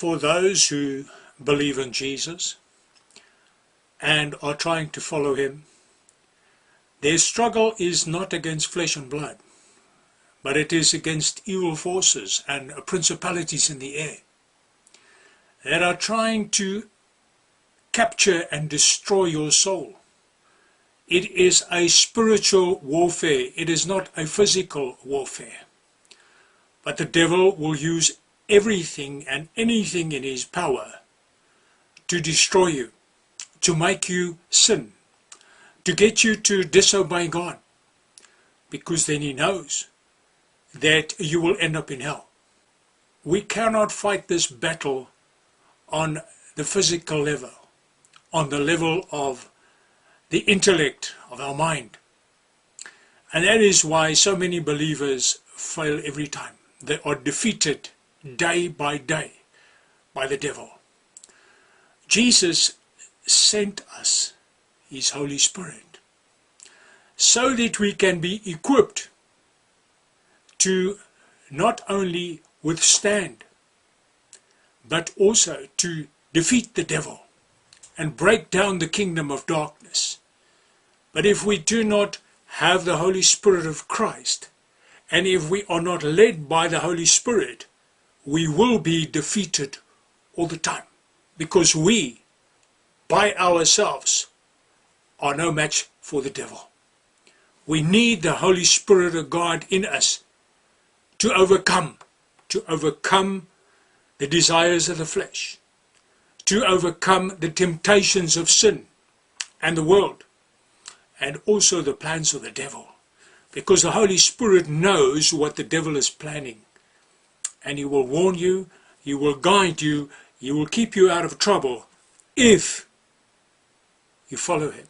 for those who believe in Jesus and are trying to follow him, their struggle is not against flesh and blood, but it is against evil forces and principalities in the air that are trying to capture and destroy your soul. It is a spiritual warfare. It is not a physical warfare. But the devil will use everything and anything in his power to destroy you, to make you sin, to get you to disobey God, because then he knows that you will end up in hell. We cannot fight this battle on the physical level, on the level of the intellect of our mind. And that is why so many believers fail every time. They are defeated day by day by the devil. Jesus sent us his Holy Spirit so that we can be equipped to not only withstand but also to defeat the devil and break down the kingdom of darkness. But if we do not have the Holy Spirit of Christ, and if we are not led by the Holy Spirit, we will be defeated all the time. Because we, by ourselves, are no match for the devil. We need the Holy Spirit of God in us to overcome, to overcome the desires of the flesh, to overcome the temptations of sin and the world, and also the plans of the devil. Because the Holy Spirit knows what the devil is planning. And he will warn you, he will guide you, he will keep you out of trouble if you follow him.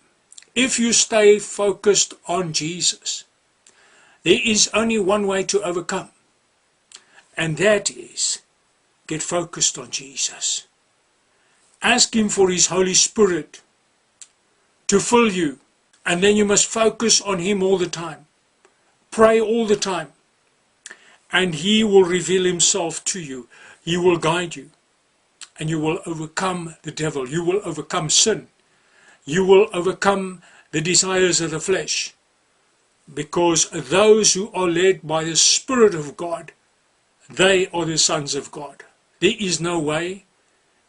If you stay focused on Jesus, there is only one way to overcome. And that is get focused on Jesus. Ask him for his Holy Spirit to fill you. And then you must focus on him all the time. Pray all the time. And he will reveal himself to you. He will guide you. And you will overcome the devil. You will overcome sin. You will overcome the desires of the flesh. Because those who are led by the Spirit of God, they are the sons of God. There is no way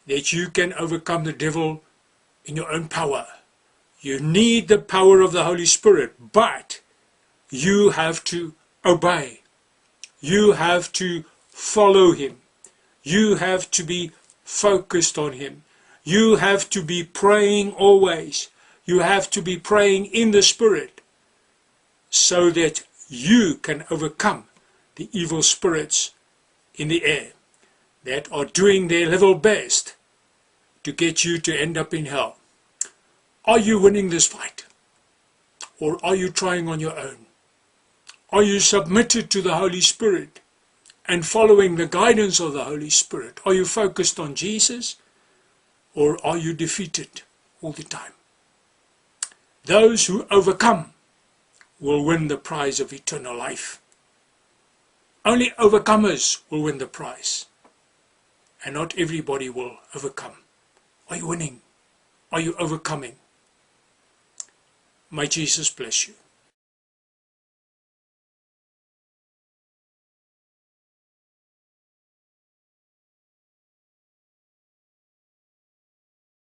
that you can overcome the devil in your own power. You need the power of the Holy Spirit, but you have to obey. You have to follow him. You have to be focused on him. You have to be praying always. You have to be praying in the Spirit so that you can overcome the evil spirits in the air that are doing their level best to get you to end up in hell. Are you winning this fight? Or are you trying on your own? Are you submitted to the Holy Spirit and following the guidance of the Holy Spirit? Are you focused on Jesus? Or are you defeated all the time? Those who overcome will win the prize of eternal life. Only overcomers will win the prize and not everybody will overcome. Are you winning? Are you overcoming? May Jesus bless you.